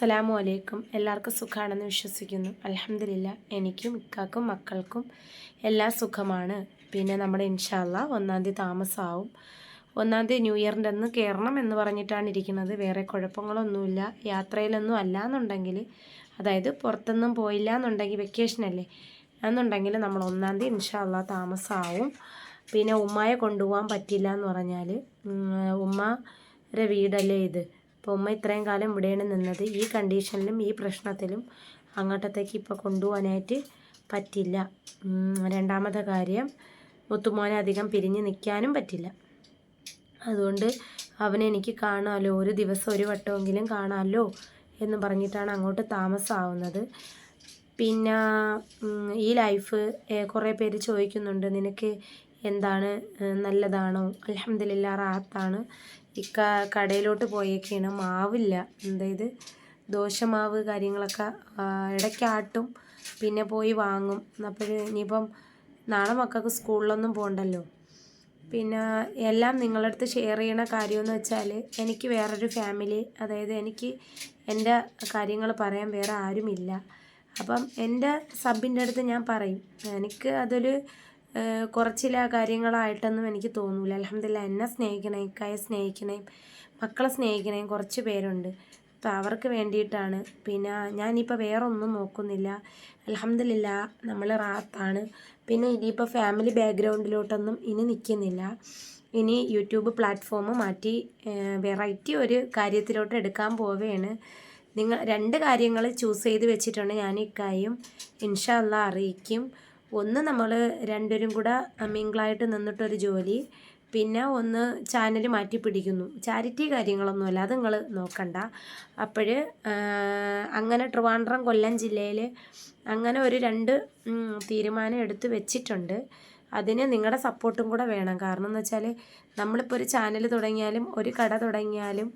അസ്സലാമു അലൈക്കും. എല്ലാവർക്കും സുഖമാണെന്ന് വിശ്വസിക്കുന്നു. അലഹമില്ല എനിക്കും ഇക്കാക്കും മക്കൾക്കും എല്ലാം സുഖമാണ്. പിന്നെ നമ്മുടെ ഇൻഷാല്ല ഒന്നാം തീയതി താമസമാവും ഒന്നാം തീയതി ന്യൂ ഇയറിന്റെ അന്ന് കയറണം എന്ന് പറഞ്ഞിട്ടാണ് ഇരിക്കുന്നത്. വേറെ കുഴപ്പങ്ങളൊന്നുമില്ല. യാത്രയിലൊന്നും അല്ല എന്നുണ്ടെങ്കിൽ അതായത് പുറത്തൊന്നും പോയില്ല എന്നുണ്ടെങ്കിൽ വെക്കേഷനല്ലേ എന്നുണ്ടെങ്കിൽ നമ്മൾ ഒന്നാം തീയതി ഇൻഷാല്ല താമസമാവും പിന്നെ ഉമ്മയെ കൊണ്ടുപോകാൻ പറ്റില്ല എന്ന് പറഞ്ഞാൽ ഉമ്മ വീടല്ലേ ഇത്? അപ്പോൾ ഉമ്മ ഇത്രയും കാലം ഇവിടെയാണ് നിന്നത്. ഈ കണ്ടീഷനിലും ഈ പ്രശ്നത്തിലും അങ്ങോട്ടത്തേക്ക് ഇപ്പോൾ കൊണ്ടുപോകാനായിട്ട് പറ്റില്ല. രണ്ടാമത്തെ കാര്യം മുത്തുമോനെ അധികം പിരിഞ്ഞ് നിൽക്കാനും പറ്റില്ല. അതുകൊണ്ട് അവനെ എനിക്ക് കാണാമല്ലോ ഒരു ദിവസം ഒരു വട്ടമെങ്കിലും കാണാമല്ലോ എന്ന് പറഞ്ഞിട്ടാണ് അങ്ങോട്ട് താമസമാവുന്നത് പിന്നെ ഈ ലൈഫ് കുറേ പേര് ചോദിക്കുന്നുണ്ട് നിനക്ക് എന്താണ് നല്ലതാണോ? അലഹമ്മദില്ല റാത്താണ് ഇക്ക കടയിലോട്ട് പോയേക്കാണ്. മാവില്ല. അതായത് ദോശമാവ് കാര്യങ്ങളൊക്കെ ഇടയ്ക്ക് ആട്ടും പിന്നെ പോയി വാങ്ങും. അപ്പോൾ ഇനിയിപ്പം നാളെ മക്കൾക്ക് സ്കൂളിലൊന്നും പോകണ്ടല്ലോ പിന്നെ എല്ലാം നിങ്ങളുടെ അടുത്ത് ഷെയർ ചെയ്യണ കാര്യമെന്ന് വെച്ചാൽ എനിക്ക് വേറൊരു ഫാമിലി അതായത് എനിക്ക് എന്റെ കാര്യങ്ങൾ പറയാൻ വേറെ ആരുമില്ല. അപ്പം എന്റെ സബിന്റെ അടുത്ത് ഞാൻ പറയും എനിക്ക് അതൊരു കുറച്ചില കാര്യങ്ങളായിട്ടൊന്നും എനിക്ക് തോന്നൂല. അലഹമില്ല എന്നെ സ്നേഹിക്കണേ ഇക്കായെ സ്നേഹിക്കണേ മക്കളെ സ്നേഹിക്കണേ കുറച്ച് പേരുണ്ട്. അപ്പോൾ അവർക്ക് വേണ്ടിയിട്ടാണ്. പിന്നെ ഞാനിപ്പോൾ വേറെ ഒന്നും നോക്കുന്നില്ല. അലഹമില്ല നമ്മൾ റാത്താണ്. പിന്നെ ഇനിയിപ്പോൾ ഫാമിലി ബാക്ക്ഗ്രൗണ്ടിലോട്ടൊന്നും ഇനി നിൽക്കുന്നില്ല ഇനി യൂട്യൂബ് പ്ലാറ്റ്ഫോം മാറ്റി വെറൈറ്റി ഒരു കാര്യത്തിലോട്ട് എടുക്കാൻ പോവുകയാണ് നിങ്ങൾ രണ്ട് കാര്യങ്ങൾ ചൂസ് ചെയ്ത് വെച്ചിട്ടുണ്ട് ഞാൻ ഇക്കായും ഇൻഷാല്ല അറിയിക്കും. ഒന്ന് നമ്മൾ രണ്ടുപേരും കൂടെ മിങ്കിളായിട്ട് നിന്നിട്ടൊരു ജോലി. പിന്നെ ഒന്ന് ചാനൽ മാറ്റി പിടിക്കുന്നു. ചാരിറ്റി കാര്യങ്ങളൊന്നുമല്ല അത് നിങ്ങൾ നോക്കണ്ട. അപ്പോൾ അങ്ങനെ ട്രിവാൻഡ്രം കൊല്ലം ജില്ലയിൽ അങ്ങനെ ഒരു രണ്ട് തീരുമാനം എടുത്ത് വെച്ചിട്ടുണ്ട്. അതിന് നിങ്ങളുടെ സപ്പോർട്ടും കൂടെ വേണം. കാരണം എന്ന് വെച്ചാൽ നമ്മളിപ്പോൾ ഒരു ചാനൽ തുടങ്ങിയാലും ഒരു കട തുടങ്ങിയാലും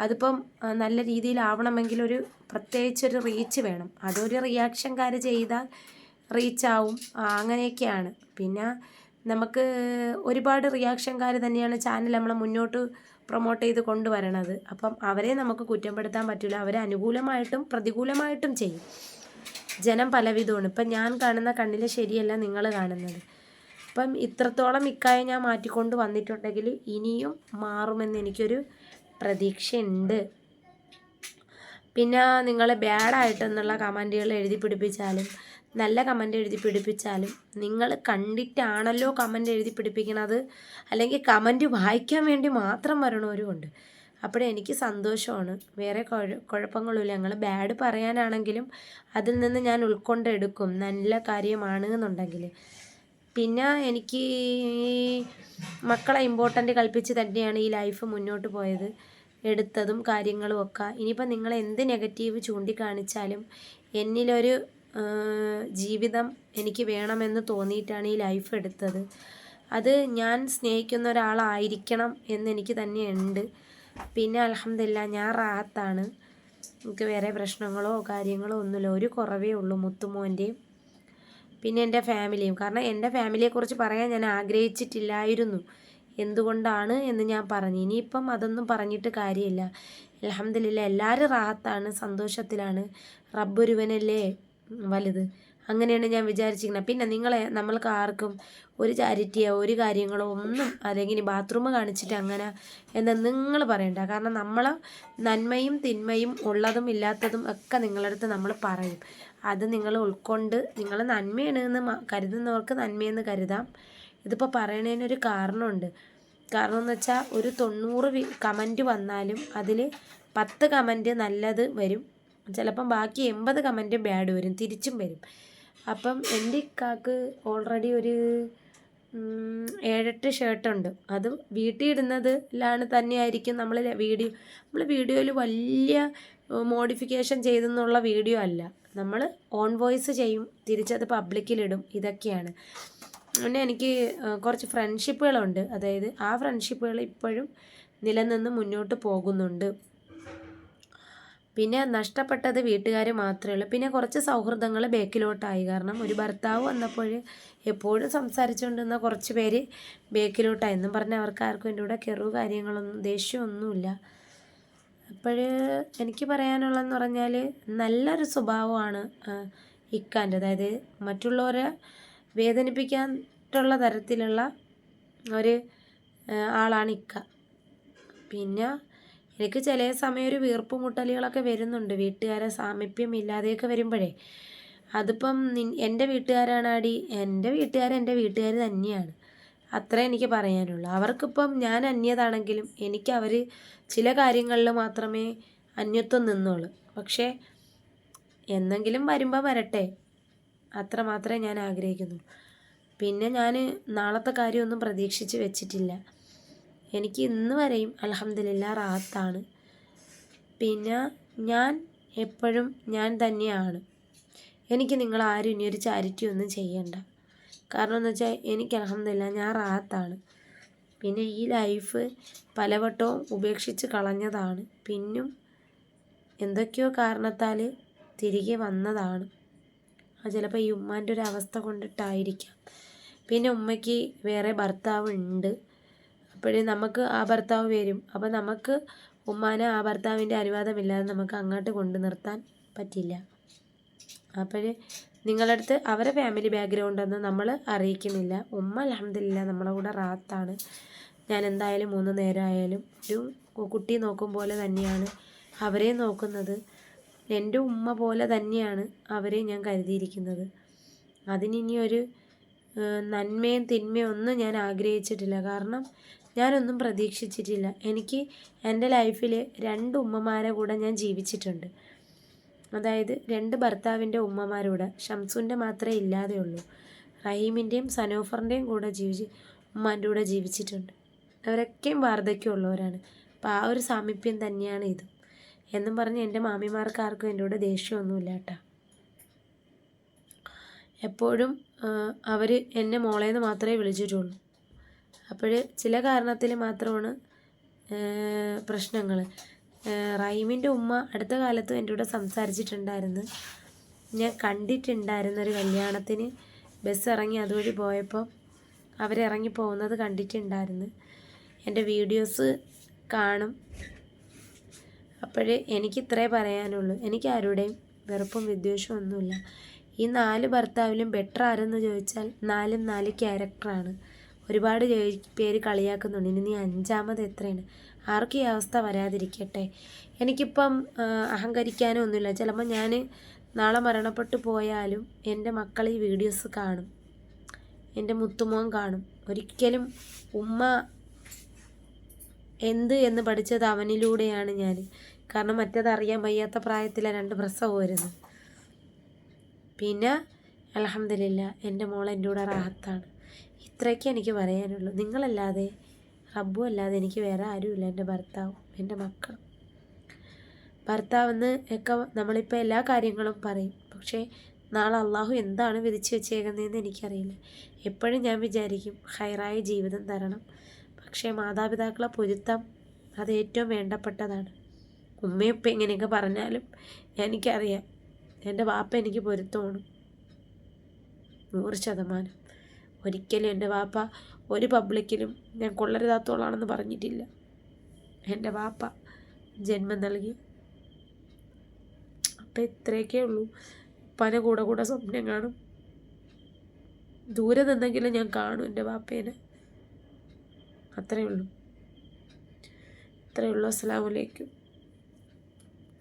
അതിപ്പം നല്ല രീതിയിലാവണമെങ്കിൽ ഒരു പ്രത്യേകിച്ചൊരു റീച്ച് വേണം. അതൊരു റിയാക്ഷൻകാർ ചെയ്താൽ റീച്ചാവും. അങ്ങനെയൊക്കെയാണ്. പിന്നെ നമുക്ക് ഒരുപാട് റിയാക്ഷൻകാർ തന്നെയാണ് ചാനൽ നമ്മളെ മുന്നോട്ട് പ്രൊമോട്ട് ചെയ്ത് കൊണ്ടുവരണത്. അപ്പം അവരെ നമുക്ക് കുറ്റപ്പെടുത്താൻ പറ്റില്ല. അവരെ അനുകൂലമായിട്ടും പ്രതികൂലമായിട്ടും ചെയ്യും. ജനം പലവിധമാണ്. ഇപ്പം ഞാൻ കാണുന്ന കണ്ണിൽ ശരിയല്ല നിങ്ങൾ കാണുന്നത്. അപ്പം ഇത്രത്തോളം ഇക്കായെ ഞാൻ മാറ്റിക്കൊണ്ട് വന്നിട്ടുണ്ടെങ്കിൽ ഇനിയും മാറുമെന്ന് എനിക്കൊരു പ്രതീക്ഷയുണ്ട്. പിന്നെ നിങ്ങൾ ബാഡായിട്ടെന്നുള്ള കമന്റുകൾ എഴുതി പിടിപ്പിച്ചാലും നല്ല കമന്റ് എഴുതി പിടിപ്പിച്ചാലും നിങ്ങൾ കണ്ടിട്ടാണല്ലോ കമന്റ് എഴുതി പിടിപ്പിക്കണത്. അല്ലെങ്കിൽ കമന്റ് വായിക്കാൻ വേണ്ടി മാത്രം വരണവരുമുണ്ട് അപ്പോൾ എനിക്ക് സന്തോഷമാണ്. വേറെ കുഴ കുഴപ്പങ്ങളുമില്ല ഞങ്ങൾ ബാഡ് പറയാനാണെങ്കിലും അതിൽ നിന്ന് ഞാൻ ഉൾക്കൊണ്ടെടുക്കും. നല്ല കാര്യമാണ് എന്നുണ്ടെങ്കിൽ പിന്നെ എനിക്ക് മക്കളെ ഇമ്പോർട്ടന്റ് കൽപ്പിച്ച് തന്നെയാണ് ഈ ലൈഫ് മുന്നോട്ട് പോയത്. എടുത്തതും കാര്യങ്ങളും ഒക്കെ. ഇനിയിപ്പോൾ നിങ്ങൾ എന്ത് നെഗറ്റീവ് ചൂണ്ടിക്കാണിച്ചാലും എന്നിലൊരു ജീവിതം എനിക്ക് വേണമെന്ന് തോന്നിയിട്ടാണ് ഈ ലൈഫ് എടുത്തത്. അത് ഞാൻ സ്നേഹിക്കുന്ന ഒരാളായിരിക്കണം എന്നെനിക്ക് തന്നെ ഉണ്ട് പിന്നെ അലഹമില്ല ഞാൻ റാത്താണ്. എനിക്ക് വേറെ പ്രശ്നങ്ങളോ കാര്യങ്ങളോ ഒന്നുമില്ല. ഒരു കുറവേ ഉള്ളൂ മുത്തുമോന്റെയും പിന്നെ എന്റെ ഫാമിലിയും. കാരണം എന്റെ ഫാമിലിയെക്കുറിച്ച് പറയാൻ ഞാൻ ആഗ്രഹിച്ചിട്ടില്ലായിരുന്നു. എന്തുകൊണ്ടാണ് എന്ന് ഞാൻ പറഞ്ഞു. ഇനിയിപ്പം അതൊന്നും പറഞ്ഞിട്ട് കാര്യമില്ല. അലഹമില്ല എല്ലാവരും റാഹത്താണ് സന്തോഷത്തിലാണ്. റബ്ബൊരുവനല്ലേ വലുത്. അങ്ങനെയാണ് ഞാൻ വിചാരിച്ചിരിക്കുന്നത്. പിന്നെ നിങ്ങളെ നമ്മൾക്ക് ആർക്കും ഒരു ചാരിറ്റിയോ ഒരു കാര്യങ്ങളോ ഒന്നും അല്ലെങ്കിൽ ബാത്റൂം കാണിച്ചിട്ട് അങ്ങനെ എന്ന് നിങ്ങൾ പറയണ്ട. കാരണം നമ്മൾ നന്മയും തിന്മയും ഉള്ളതും ഇല്ലാത്തതും ഒക്കെ നിങ്ങളുടെ അടുത്ത് നമ്മൾ പറയും. അത് നിങ്ങൾ ഉൾക്കൊണ്ട് നിങ്ങൾ നന്മയാണ് എന്ന് കരുതുന്നവർക്ക് നന്മയെന്ന് കരുതാം. ഇതിപ്പോൾ പറയണതിനൊരു കാരണമുണ്ട്. കാരണം എന്ന് വെച്ചാൽ ഒരു തൊണ്ണൂറ് കമന്റ് വന്നാലും അതിൽ പത്ത് കമന്റ് നല്ലത് വരും. ചിലപ്പം ബാക്കി എൺപത് കമന്റും ബാഡ് വരും തിരിച്ചും വരും. അപ്പം എന്റെ ഇക്കാക്ക് ഓൾറെഡി ഒരു ഏഴെട്ട് ഷർട്ടുണ്ട് അത് വീട്ടിൽ ഇടുന്നതിലാണ് തന്നെയായിരിക്കും നമ്മൾ വീഡിയോ നമ്മൾ വീഡിയോയിൽ വലിയ മോഡിഫിക്കേഷൻ ചെയ്തെന്നുള്ള വീഡിയോ അല്ല. നമ്മൾ ഓൺ വോയിസ് ചെയ്യും തിരിച്ചത് പബ്ലിക്കിലിടും ഇതൊക്കെയാണ്. പിന്നെ എനിക്ക് കുറച്ച് ഫ്രണ്ട്ഷിപ്പുകളുണ്ട് അതായത് ആ ഫ്രണ്ട്ഷിപ്പുകൾ ഇപ്പോഴും നിലനിന്ന് മുന്നോട്ട് പോകുന്നുണ്ട്. പിന്നെ നഷ്ടപ്പെട്ടത് വീട്ടുകാർ മാത്രമേ ഉള്ളൂ. പിന്നെ കുറച്ച് സൗഹൃദങ്ങൾ ബേക്കിലോട്ടായി. കാരണം ഒരു ഭർത്താവ് വന്നപ്പോൾ എപ്പോഴും സംസാരിച്ചുകൊണ്ടിരുന്ന കുറച്ച് പേര് ബേക്കിലോട്ടായി. എന്നും പറഞ്ഞ് അവർക്ക് ആർക്കും എന്റെ കൂടെ കെറു കാര്യങ്ങളൊന്നും ദേഷ്യമൊന്നുമില്ല. അപ്പോൾ എനിക്ക് പറയാനുള്ളതെന്ന് പറഞ്ഞാൽ നല്ലൊരു സ്വഭാവമാണ് ഇക്കാന്റെ. അതായത് മറ്റുള്ളവരെ വേദനിപ്പിക്കാനുള്ള തരത്തിലുള്ള ഒരു ആളാണ് ഇക്ക. പിന്നെ എനിക്ക് ചില സമയം ഒരു വീർപ്പ് മുട്ടലുകളൊക്കെ വരുന്നുണ്ട്. വീട്ടുകാരെ സാമീപ്യം ഇല്ലാതെയൊക്കെ വരുമ്പോഴേ. അതിപ്പം എന്റെ വീട്ടുകാരാണാടി. എന്റെ വീട്ടുകാർ എന്റെ വീട്ടുകാർ തന്നെയാണ്. അത്രേ എനിക്ക് പറയാനുള്ളൂ. അവർക്കിപ്പം ഞാൻ അന്യതാണെങ്കിലും എനിക്ക് അവർ ചില കാര്യങ്ങളിൽ മാത്രമേ അന്യത്വം നിന്നുള്ളൂ. പക്ഷേ എന്നെങ്കിലും വരുമ്പോൾ വരട്ടെ. അത്ര മാത്രമേ ഞാൻ ആഗ്രഹിക്കുന്നു പിന്നെ ഞാൻ നാളത്തെ കാര്യമൊന്നും പ്രതീക്ഷിച്ച് വെച്ചിട്ടില്ല. എനിക്ക് ഇന്ന് വരെയും അലഹമില്ല റാത്താണ്. പിന്നെ ഞാൻ എപ്പോഴും ഞാൻ തന്നെയാണ്. എനിക്ക് നിങ്ങൾ ആരും ഇനിയൊരു ചാരിറ്റി ഒന്നും ചെയ്യണ്ട. കാരണം എന്ന് വെച്ചാൽ എനിക്ക് അലഹമില്ല ഞാൻ റാത്താണ്. പിന്നെ ഈ ലൈഫ് പലവട്ടവും ഉപേക്ഷിച്ച് കളഞ്ഞതാണ്. പിന്നും എന്തൊക്കെയോ കാരണത്താൽ തിരികെ വന്നതാണ്. അത് ചിലപ്പോൾ ഈ ഉമ്മാന്റെ ഒരു അവസ്ഥ കൊണ്ടിട്ടായിരിക്കാം. പിന്നെ ഉമ്മയ്ക്ക് വേറെ ഭർത്താവ് ഉണ്ട് അപ്പോഴേ നമുക്ക് ആ ഭർത്താവ് വരും. അപ്പോൾ നമുക്ക് ഉമ്മാനെ ആ ഭർത്താവിന്റെ അനുവാദമില്ലാതെ നമുക്ക് അങ്ങോട്ട് കൊണ്ടു നിർത്താൻ പറ്റില്ല. അപ്പോൾ നിങ്ങളുടെ അടുത്ത് അവരെ ഫാമിലി ബാക്ക്ഗ്രൗണ്ടൊന്നും നമ്മൾ അറിയിക്കുന്നില്ല. ഉമ്മ അലഹമില്ല നമ്മളെ കൂടെ റാത്താണ്. ഞാൻ എന്തായാലും മൂന്ന് നേരമായാലും ഒരു കുട്ടി നോക്കും പോലെ തന്നെയാണ് അവരെ നോക്കുന്നത്. എന്റെ ഉമ്മ പോലെ തന്നെയാണ് അവരെ ഞാൻ കരുതിയിരിക്കുന്നത്. അതിനിനി ഒരു നന്മയും തിന്മയും ഒന്നും ഞാൻ ആഗ്രഹിച്ചിട്ടില്ല. കാരണം ഞാനൊന്നും പ്രതീക്ഷിച്ചിട്ടില്ല. എനിക്ക് എന്റെ ലൈഫിൽ രണ്ട് ഉമ്മമാരെ കൂടെ ഞാൻ ജീവിച്ചിട്ടുണ്ട്. അതായത് രണ്ട് ഭർത്താവിന്റെ ഉമ്മമാരൂടെ. ഷംസുന്റെ മാത്രമേ ഇല്ലാതെ ഉള്ളൂ. റഹീമിന്റെയും സനോഫറിന്റെയും കൂടെ ജീവിച്ച് ഉമ്മാന്റെ കൂടെ ജീവിച്ചിട്ടുണ്ട്. അവരൊക്കെയും വാർദ്ധക്യമുള്ളവരാണ്. അപ്പോൾ ആ ഒരു സാമീപ്യം തന്നെയാണ് ഇത്. എന്നും പറഞ്ഞ് എന്റെ മാമിമാർക്ക് ആർക്കും എന്റെ കൂടെ ദേഷ്യമൊന്നുമില്ല കേട്ടോ. എപ്പോഴും അവർ എന്നെ മോളേന്ന് മാത്രമേ വിളിച്ചിട്ടുള്ളൂ. അപ്പോൾ ചില കാരണത്തിൽ മാത്രമാണ് പ്രശ്നങ്ങൾ റൈമിന്റെ ഉമ്മ അടുത്ത കാലത്തും എന്റെ കൂടെ സംസാരിച്ചിട്ടുണ്ടായിരുന്നു. ഞാൻ കണ്ടിട്ടുണ്ടായിരുന്ന ഒരു കല്യാണത്തിന് ബസ് ഇറങ്ങി അതുവഴി പോയപ്പോൾ അവരിറങ്ങി പോകുന്നത് കണ്ടിട്ടുണ്ടായിരുന്നു. എന്റെ വീഡിയോസ് കാണും. അപ്പോഴേ എനിക്ക് ഇത്രേ പറയാനുള്ളൂ. എനിക്ക് ആരുടെയും വെറുപ്പും വിദ്വേഷവും ഒന്നുമില്ല. ഈ നാല് ഭർത്താവിലും ബെറ്റർ ആരെന്ന് ചോദിച്ചാൽ നാലും നാല് ക്യാരക്ടറാണ് ഒരുപാട് പേര് കളിയാക്കുന്നുണ്ട്. ഇനി നീ അഞ്ചാമത് എത്രയാണ്? ആർക്കും ഈ അവസ്ഥ വരാതിരിക്കട്ടെ? എനിക്കിപ്പം അഹങ്കരിക്കാനോ ഒന്നുമില്ല. ചിലപ്പോൾ ഞാൻ നാളെ മരണപ്പെട്ടു പോയാലും എന്റെ മക്കൾ ഈ വീഡിയോസ് കാണും. എന്റെ മുത്തുമോൻ കാണും. ഒരിക്കലും ഉമ്മ എന്ത് എന്ന് പഠിച്ചത് അവനിലൂടെയാണ് ഞാൻ കാരണം മറ്റേത് അറിയാൻ വയ്യാത്ത പ്രായത്തിലെ രണ്ട് പ്രസവം വരുന്നത്. പിന്നെ അലഹമില്ല എന്റെ മോൾ എന്റെ കൂടെ റാഹത്താണ്. ഇത്രയൊക്കെ എനിക്ക് പറയാനുള്ളൂ. നിങ്ങളല്ലാതെ റബ്ബു അല്ലാതെ എനിക്ക് വേറെ ആരുമില്ല. എന്റെ ഭർത്താവും എന്റെ മക്കളും. ഭർത്താവെന്ന് ഒക്കെ നമ്മളിപ്പോൾ എല്ലാ കാര്യങ്ങളും പറയും. പക്ഷേ നാളെ അള്ളാഹു എന്താണ് വിധിച്ച് വെച്ചേക്കുന്നതെന്ന് എനിക്കറിയില്ല. എപ്പോഴും ഞാൻ വിചാരിക്കും ഹൈറായ ജീവിതം തരണം. പക്ഷേ മാതാപിതാക്കളെ പൊരുത്തം അത് ഏറ്റവും വേണ്ടപ്പെട്ടതാണ്. ഉമ്മയപ്പം എങ്ങനെയൊക്കെ പറഞ്ഞാലും എനിക്കറിയാം എന്റെ വാപ്പ എനിക്ക് പൊരുത്തമാണ്. നൂറ് ശതമാനം. ഒരിക്കലും എന്റെ വാപ്പ ഒരു പബ്ലിക്കിലും ഞാൻ കൊള്ളരുതാത്തോളാണെന്ന് പറഞ്ഞിട്ടില്ല. എന്റെ വാപ്പ ജന്മം നൽകി. അപ്പം ഇത്രയൊക്കെ ഉള്ളൂ. പന കൂടെ കൂടെ സ്വപ്നം കാണും. ദൂരെ നിന്നെങ്കിലും ഞാൻ കാണും എന്റെ വാപ്പേനെ. അത്രയേ ഉള്ളൂ. അത്രയേ ഉള്ളൂ. അസ്സാം വലൈക്കും